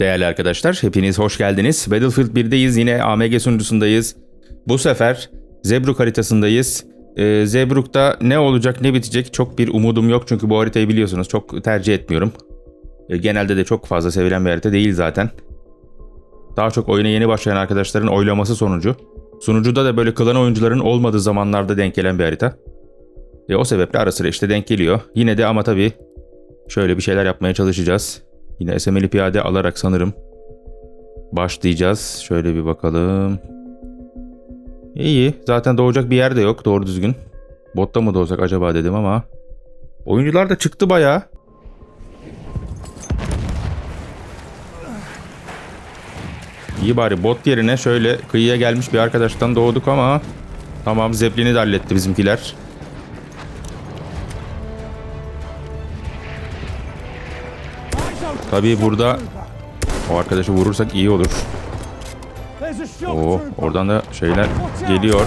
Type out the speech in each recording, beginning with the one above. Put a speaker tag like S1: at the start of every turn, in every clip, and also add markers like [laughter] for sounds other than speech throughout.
S1: Değerli arkadaşlar, hepiniz hoş geldiniz. Battlefield 1'deyiz, yine AMG sunucusundayız. Bu sefer Zebruk haritasındayız. Ee, Zebruk'ta ne olacak ne bitecek çok bir umudum yok çünkü bu haritayı biliyorsunuz çok tercih etmiyorum. Ee, genelde de çok fazla sevilen bir harita değil zaten. Daha çok oyuna yeni başlayan arkadaşların oylaması sonucu. Sunucuda da böyle klan oyuncuların olmadığı zamanlarda denk gelen bir harita. E, o sebeple ara sıra işte denk geliyor. Yine de ama tabii şöyle bir şeyler yapmaya çalışacağız. Yine SML'i piyade alarak sanırım başlayacağız. Şöyle bir bakalım. İyi. Zaten doğacak bir yer de yok doğru düzgün. Botta mı doğsak acaba dedim ama. Oyuncular da çıktı bayağı. İyi bari bot yerine şöyle kıyıya gelmiş bir arkadaştan doğduk ama tamam Zeppelin'i de halletti bizimkiler. Tabii burada o arkadaşı vurursak iyi olur. Oo, oradan da şeyler geliyor.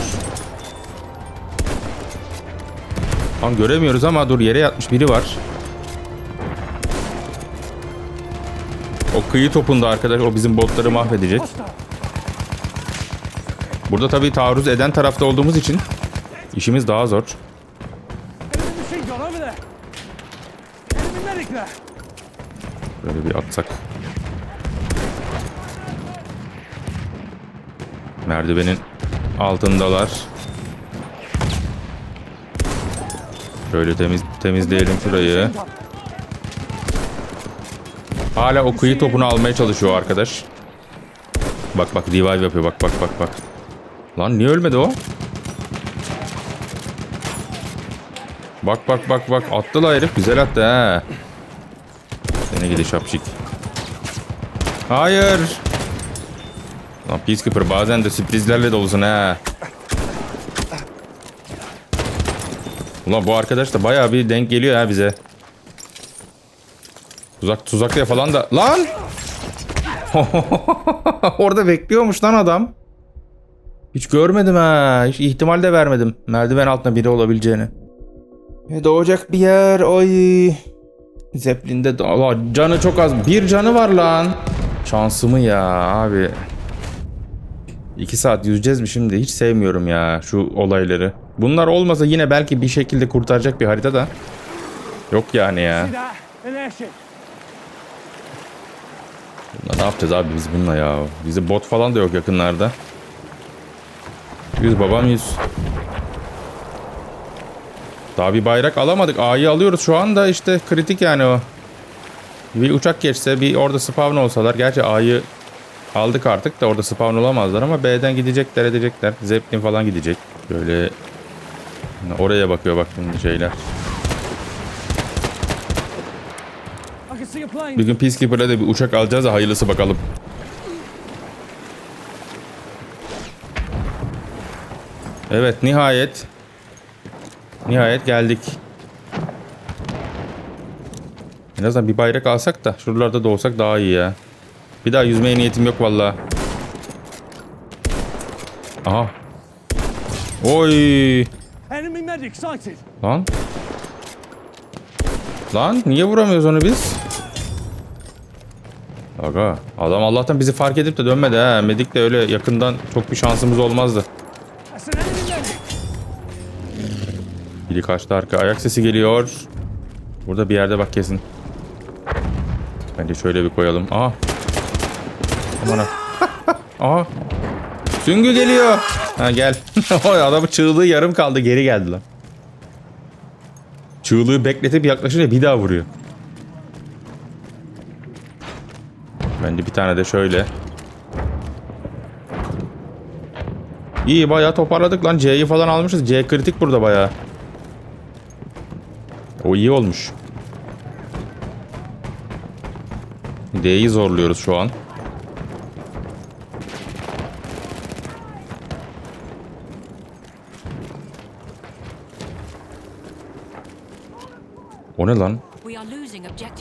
S1: Tam göremiyoruz ama dur yere yatmış biri var. O kıyı topunda arkadaş o bizim botları mahvedecek. Burada tabii taarruz eden tarafta olduğumuz için işimiz daha zor. Böyle bir atsak. Merdivenin altındalar. Şöyle temiz temizleyelim şurayı. Hala o kıyı topunu almaya çalışıyor arkadaş. Bak bak revive yapıyor bak bak bak bak. Lan niye ölmedi o? Bak bak bak bak attı la herif güzel attı ha. Seni gidi şapşik. Hayır. Lan Peacekeeper bazen de sürprizlerle dolusun ha. Ulan bu arkadaş da bayağı bir denk geliyor ha bize. Tuzak tuzaklıya falan da... Lan! [laughs] Orada bekliyormuş lan adam. Hiç görmedim ha. Hiç ihtimal de vermedim. Merdiven altında biri olabileceğini. Doğacak bir yer. Oy. Zeppelin'de de... Allah, canı çok az. Bir canı var lan. Şansımı ya abi. İki saat yüzeceğiz mi şimdi? Hiç sevmiyorum ya şu olayları. Bunlar olmasa yine belki bir şekilde kurtaracak bir harita da. Yok yani ya. Bununla ne yapacağız abi biz bununla ya? Bize bot falan da yok yakınlarda. Yüz babam yüz. Daha bir bayrak alamadık. A'yı alıyoruz şu anda işte kritik yani o. Bir uçak geçse bir orada spawn olsalar. Gerçi A'yı aldık artık da orada spawn olamazlar ama B'den gidecekler edecekler. Zeppelin falan gidecek. Böyle oraya bakıyor bak şimdi şeyler. Bir gün Peacekeeper'la da bir uçak alacağız da hayırlısı bakalım. Evet nihayet. Nihayet geldik. En azından bir bayrak alsak da şuralarda da olsak daha iyi ya. Bir daha yüzmeye niyetim yok valla. Aha. Oy. Lan. Lan niye vuramıyoruz onu biz? Aga adam Allah'tan bizi fark edip de dönmedi ha. Medik de öyle yakından çok bir şansımız olmazdı. Biri kaçtı arka. Ayak sesi geliyor. Burada bir yerde bak kesin. Bence şöyle bir koyalım. Aha. Aman ha. [laughs] Aha. Süngü geliyor. Ha gel. [laughs] Oy adamın çığlığı yarım kaldı. Geri geldi lan. Çığlığı bekletip yaklaşınca bir daha vuruyor. Bence bir tane de şöyle. İyi bayağı toparladık lan. C'yi falan almışız. C kritik burada bayağı. O iyi olmuş. D'yi zorluyoruz şu an. O ne lan?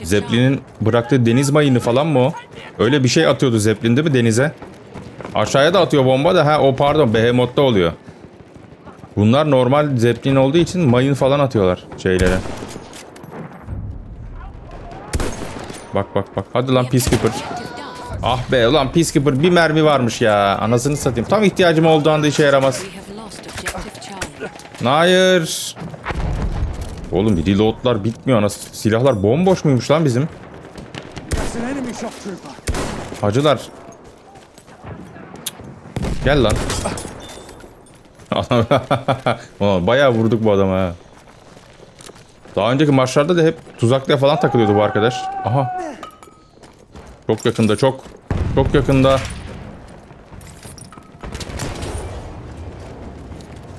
S1: Zeppelin'in bıraktığı deniz mayını falan mı o? Öyle bir şey atıyordu Zeppelin değil mi denize? Aşağıya da atıyor bomba da ha o pardon Behemoth'ta oluyor. Bunlar normal Zeppelin olduğu için mayın falan atıyorlar şeylere. Bak bak bak. Hadi lan Peacekeeper. Ah be ulan Peacekeeper bir mermi varmış ya. Anasını satayım. Tam ihtiyacım olduğu anda işe yaramaz. Hayır. Oğlum reloadlar bitmiyor. Anasını. Silahlar bomboş muymuş lan bizim? Hacılar. Gel lan. [laughs] Ulan Bayağı vurduk bu adama ha. Daha önceki maçlarda da hep tuzaklığa falan takılıyordu bu arkadaş. Aha. Çok yakında çok. Çok yakında.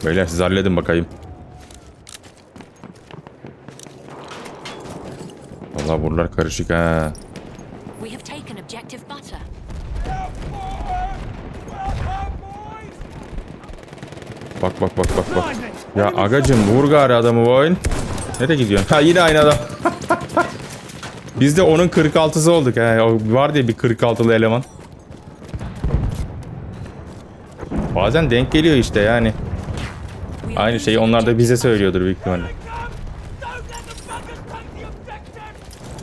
S1: Beyler siz halledin bakayım. Vallahi buralar karışık ha. Bak bak bak bak bak. Ya agacım vur gari adamı bu oyun. Nereye gidiyorsun? Ha yine aynı adam. [laughs] Biz de onun 46'sı olduk. He. O var diye bir 46'lı eleman. Bazen denk geliyor işte yani. Aynı şeyi onlar da bize söylüyordur büyük ihtimalle.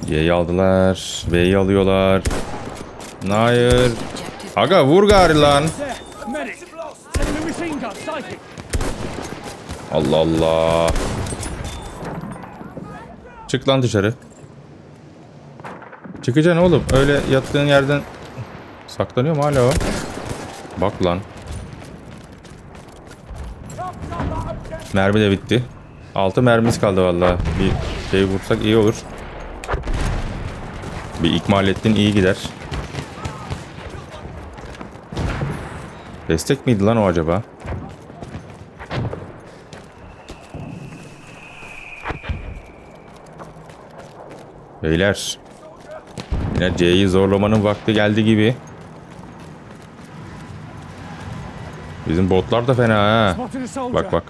S1: Y'yi aldılar. B'yi alıyorlar. Hayır. Aga vur gari lan. Allah Allah. Çık lan dışarı. Çıkacaksın oğlum. Öyle yattığın yerden saklanıyor mu hala o? Bak lan. Mermi de bitti. Altı mermimiz kaldı vallahi. Bir şey vursak iyi olur. Bir ikmal ettin iyi gider. Destek miydi lan o acaba? Beyler. Yine C'yi zorlamanın vakti geldi gibi. Bizim botlar da fena ha. Bak bak.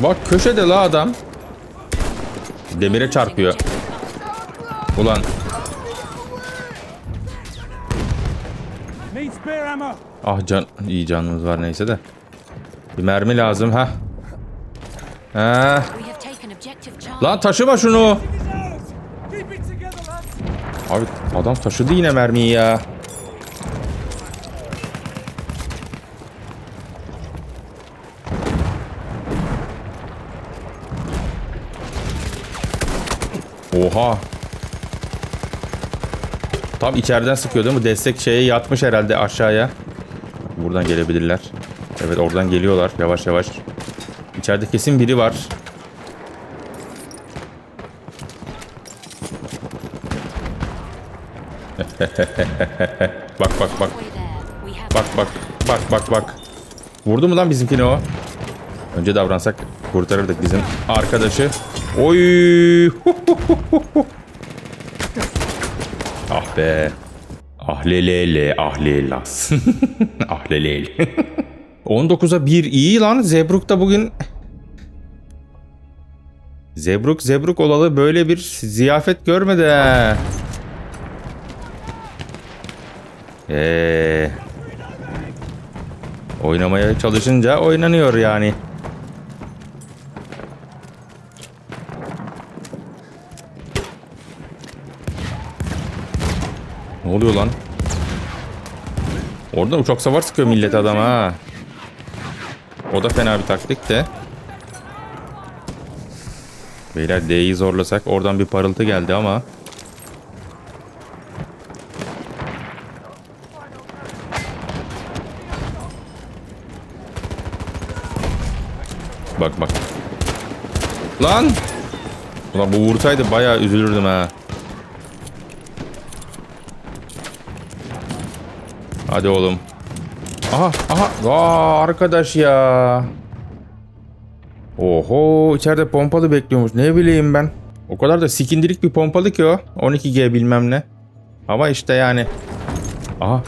S1: Bak köşede la adam. Demire çarpıyor. Ulan Ah can iyi canımız var neyse de. Bir mermi lazım ha. Ha. Lan taşıma şunu. Abi adam taşıdı yine mermiyi ya. Oha. Tam içeriden sıkıyor değil mi? Destek şeye yatmış herhalde aşağıya. Buradan gelebilirler. Evet oradan geliyorlar yavaş yavaş. İçeride kesin biri var. [laughs] Bak bak bak. Bak bak bak bak bak. Vurdu mu lan bizimkini o? Önce davransak kurtarırdık bizim arkadaşı. Oy! [laughs] ah be. Ah lelele ah lelas. [laughs] ah lelele. 19'a [laughs] 1 iyi lan. Zebruk da bugün Zebruk Zebruk olalı böyle bir ziyafet görmedi ha. Eee Oynamaya çalışınca oynanıyor yani. Ne oluyor lan? Oradan uçak savar sıkıyor millet adam ha. O da fena bir taktik de. Beyler D'yi zorlasak oradan bir parıltı geldi ama. Bak bak. Lan! Ulan bu vursaydı bayağı üzülürdüm ha. Hadi oğlum. Aha aha. Aa, arkadaş ya. Oho içeride pompalı bekliyormuş. Ne bileyim ben. O kadar da sikindirik bir pompalı ki o. 12G bilmem ne. Ama işte yani. Aha.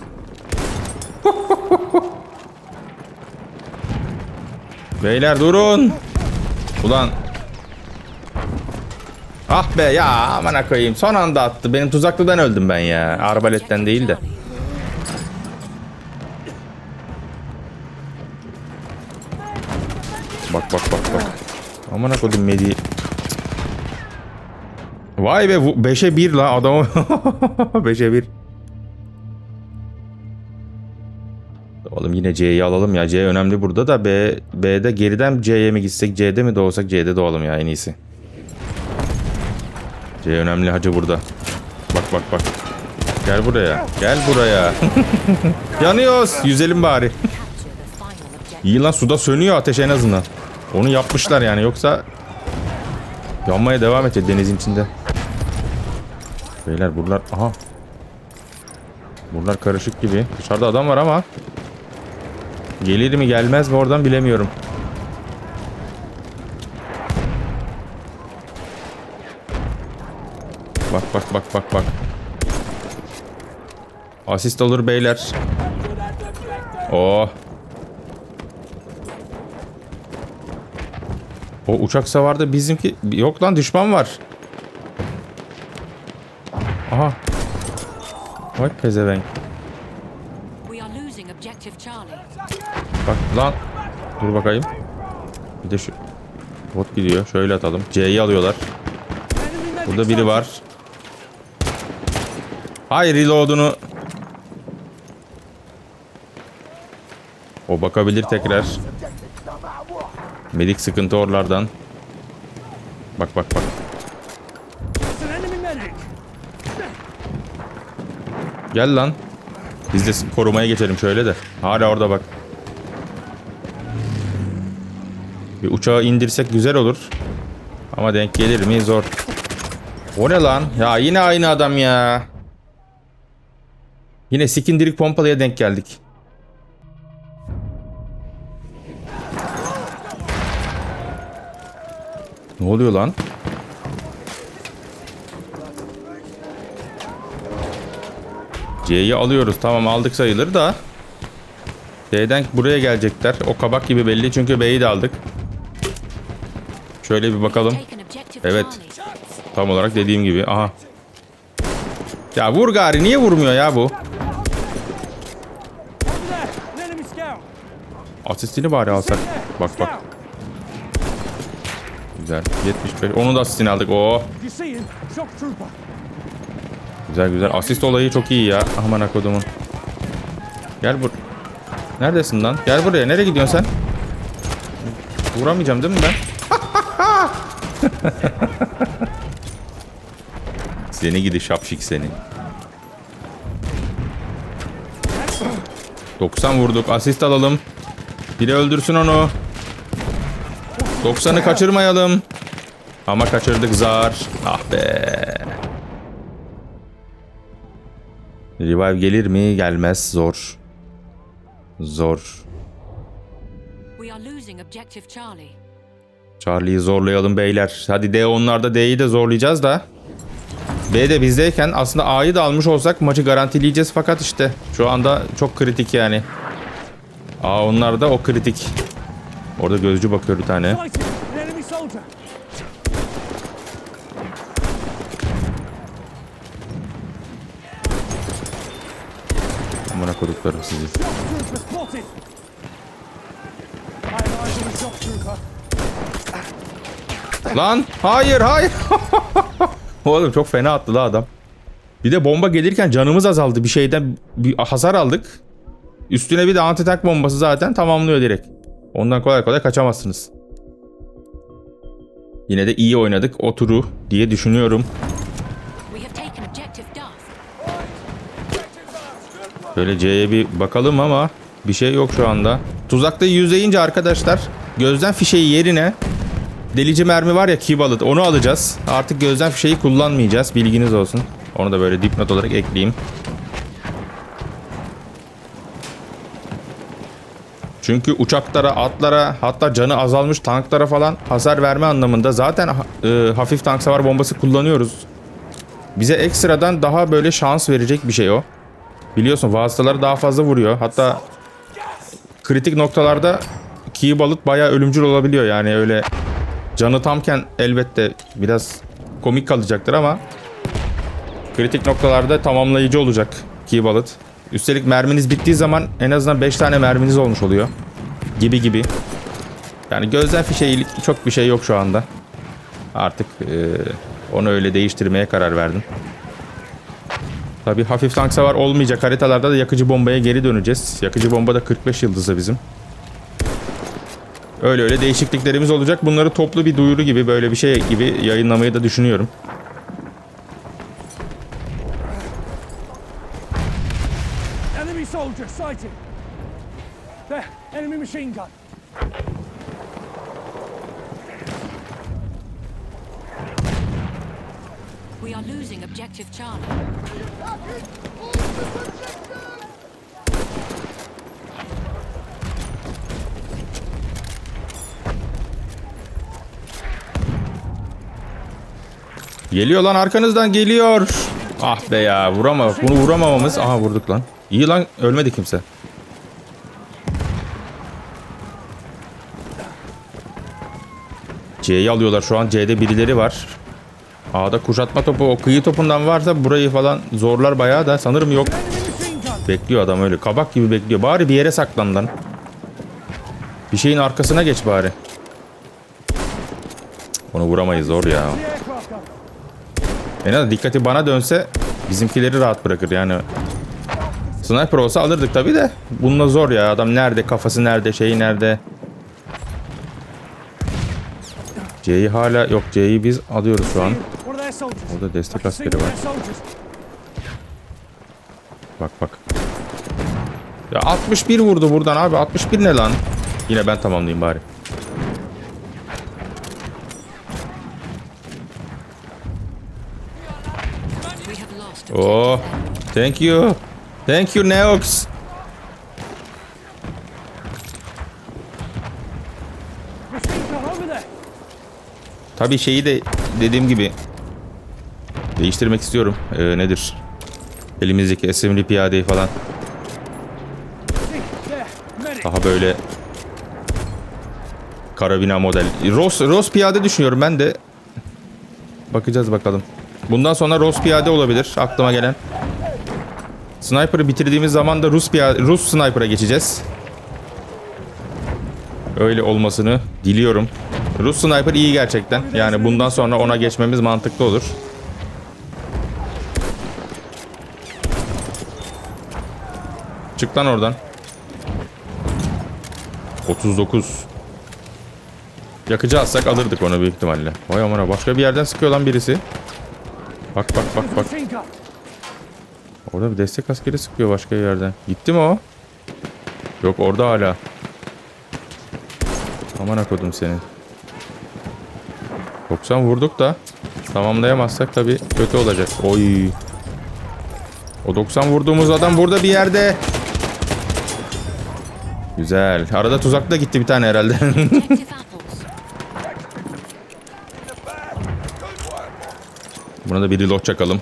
S1: [laughs] Beyler durun. Ulan. Ah be ya amına koyayım. Son anda attı. Benim tuzaklıdan öldüm ben ya. Arbaletten değil de. Aman kodum Medi. Vay be 5'e 1 la adam. [laughs] 5'e 1. Oğlum yine C'yi alalım ya. C önemli burada da B B'de geriden C'ye mi gitsek C'de mi doğsak C'de doğalım ya en iyisi. C önemli hacı burada. Bak bak bak. Gel buraya. Gel buraya. [laughs] Yanıyoruz. Yüzelim bari. İyi lan suda sönüyor ateş en azından. Onu yapmışlar yani yoksa yanmaya devam edecek denizin içinde. Beyler buralar aha. Buralar karışık gibi. Dışarıda adam var ama gelir mi gelmez mi oradan bilemiyorum. Bak bak bak bak bak. Asist olur beyler. Oh. O uçak savarda bizimki yok lan düşman var. Aha. Vay pezevenk. Bak lan. Dur bakayım. Bir de şu bot gidiyor. Şöyle atalım. C'yi alıyorlar. Burada biri var. Hayır reload'unu. O bakabilir tekrar. Medik sıkıntı oralardan. Bak bak bak. Gel lan. Biz de korumaya geçelim şöyle de. Hala orada bak. Bir uçağı indirsek güzel olur. Ama denk gelir mi zor. O ne lan? Ya yine aynı adam ya. Yine sikindirik pompalıya denk geldik. Ne oluyor lan? C'yi alıyoruz. Tamam aldık sayılır da. D'den buraya gelecekler. O kabak gibi belli çünkü B'yi de aldık. Şöyle bir bakalım. Evet. Tam olarak dediğim gibi. Aha. Ya vur gari niye vurmuyor ya bu? Asistini bari alsak. Bak bak. Güzel. 75. Onu da asistini aldık. Oo.
S2: Trooper.
S1: Güzel güzel. Asist olayı çok iyi ya. Aman akodumun. Gel bur. Neredesin lan? Gel buraya. Nereye gidiyorsun sen? Vuramayacağım değil mi ben? [laughs] seni gidi şapşik seni. 90 vurduk. Asist alalım. Biri öldürsün onu. 90'ı kaçırmayalım. Ama kaçırdık zar. Ah be. Revive gelir mi? Gelmez. Zor. Zor. Charlie'yi zorlayalım beyler. Hadi D onlarda D'yi de zorlayacağız da. B de bizdeyken aslında A'yı da almış olsak maçı garantileyeceğiz fakat işte şu anda çok kritik yani. A onlarda o kritik. Orada gözcü bakıyor bir tane. Amına koduklarım sizi. Lan hayır hayır. [laughs] Oğlum çok fena attı la adam. Bir de bomba gelirken canımız azaldı. Bir şeyden bir hasar aldık. Üstüne bir de anti tank bombası zaten tamamlıyor direkt. Ondan kolay kolay kaçamazsınız. Yine de iyi oynadık o turu diye düşünüyorum. Şöyle C'ye bir bakalım ama bir şey yok şu anda. Tuzakta yüzeyince arkadaşlar gözden fişeği yerine delici mermi var ya bullet onu alacağız. Artık gözden fişeği kullanmayacağız bilginiz olsun. Onu da böyle dipnot olarak ekleyeyim. Çünkü uçaklara, atlara hatta canı azalmış tanklara falan hasar verme anlamında zaten e, hafif tank savar bombası kullanıyoruz. Bize ekstradan daha böyle şans verecek bir şey o. Biliyorsun vasıtaları daha fazla vuruyor. Hatta kritik noktalarda key balık bayağı ölümcül olabiliyor. Yani öyle canı tamken elbette biraz komik kalacaktır ama kritik noktalarda tamamlayıcı olacak key balık. Üstelik merminiz bittiği zaman en azından 5 tane merminiz olmuş oluyor. Gibi gibi. Yani gözden fişeğilik çok bir şey yok şu anda. Artık e, onu öyle değiştirmeye karar verdim. Tabii hafif tank savar olmayacak haritalarda da yakıcı bombaya geri döneceğiz. Yakıcı bomba da 45 yıldızı bizim. Öyle öyle değişikliklerimiz olacak. Bunları toplu bir duyuru gibi böyle bir şey gibi yayınlamayı da düşünüyorum.
S2: Machine gun.
S3: We are losing objective Charlie.
S1: Geliyor lan arkanızdan geliyor. Ah be ya vurama bunu vuramamamız. Aha vurduk lan. İyi lan ölmedi kimse. C'yi alıyorlar şu an. C'de birileri var. A'da kuşatma topu o kıyı topundan varsa burayı falan zorlar bayağı da sanırım yok. Bekliyor adam öyle kabak gibi bekliyor. Bari bir yere saklan lan. Bir şeyin arkasına geç bari. Onu vuramayız zor ya. En azından dikkati bana dönse bizimkileri rahat bırakır yani. Sniper olsa alırdık tabi de. Bununla zor ya. Adam nerede? Kafası nerede? Şeyi nerede? C'yi hala yok. C'yi biz alıyoruz şu an. Orada destek askeri var. Bak bak. Ya 61 vurdu buradan abi. 61 ne lan? Yine ben tamamlayayım bari. Oh. Thank you. Thank you Neox.
S2: Machine gun over there.
S1: Tabii şeyi de dediğim gibi değiştirmek istiyorum. Ee, nedir? Elimizdeki SML piyadeyi falan daha böyle karabina model. Ros, Ros piyade düşünüyorum ben de. Bakacağız bakalım. Bundan sonra Ros piyade olabilir aklıma gelen. Sniper'ı bitirdiğimiz zaman da Rus piyade, Rus sniper'a geçeceğiz. Öyle olmasını diliyorum. Rus sniper iyi gerçekten. Yani bundan sonra ona geçmemiz mantıklı olur. Çık lan oradan. 39. Yakıcı atsak alırdık onu büyük ihtimalle. Vay amına başka bir yerden sıkıyor lan birisi. Bak bak bak bak. Orada bir destek askeri sıkıyor başka bir yerden. Gitti mi o? Yok orada hala. Aman akodum senin. 90 vurduk da tamamlayamazsak tabii kötü olacak. Oy. O 90 vurduğumuz adam burada bir yerde. Güzel. Arada tuzak da gitti bir tane herhalde. [laughs] Buna da bir reload çakalım.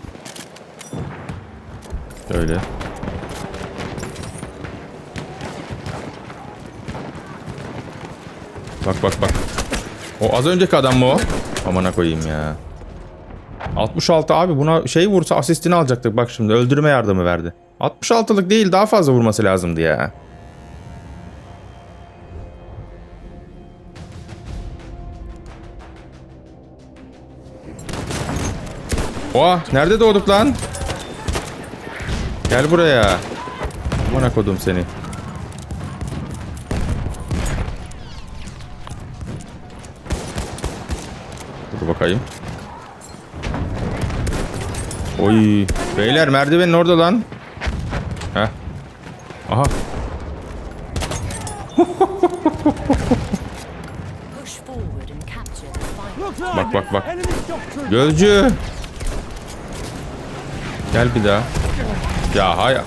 S1: Şöyle. Bak bak bak. O az önceki adam mı o? Amına koyayım ya. 66 abi buna şey vursa asistini alacaktık bak şimdi öldürme yardımı verdi. 66'lık değil daha fazla vurması lazımdı ya. Oha nerede doğduk lan? Gel buraya. Amına kodum seni. Dur bakayım. Oy. Beyler merdivenin orada lan. Heh. Aha. Bak, bak, bak. Gözcü. Gel bir daha. Ya hay. Eee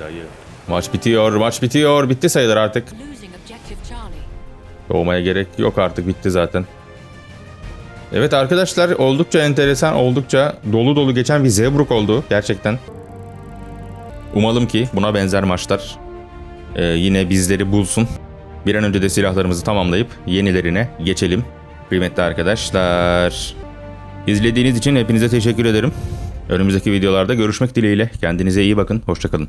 S1: dayı. Maç bitiyor, maç bitiyor. Bitti sayılır artık. Doğmaya gerek yok artık bitti zaten. Evet arkadaşlar oldukça enteresan, oldukça dolu dolu geçen bir Zebruk oldu gerçekten. Umalım ki buna benzer maçlar e, yine bizleri bulsun. Bir an önce de silahlarımızı tamamlayıp yenilerine geçelim. Kıymetli arkadaşlar. İzlediğiniz için hepinize teşekkür ederim. Önümüzdeki videolarda görüşmek dileğiyle. Kendinize iyi bakın. Hoşçakalın.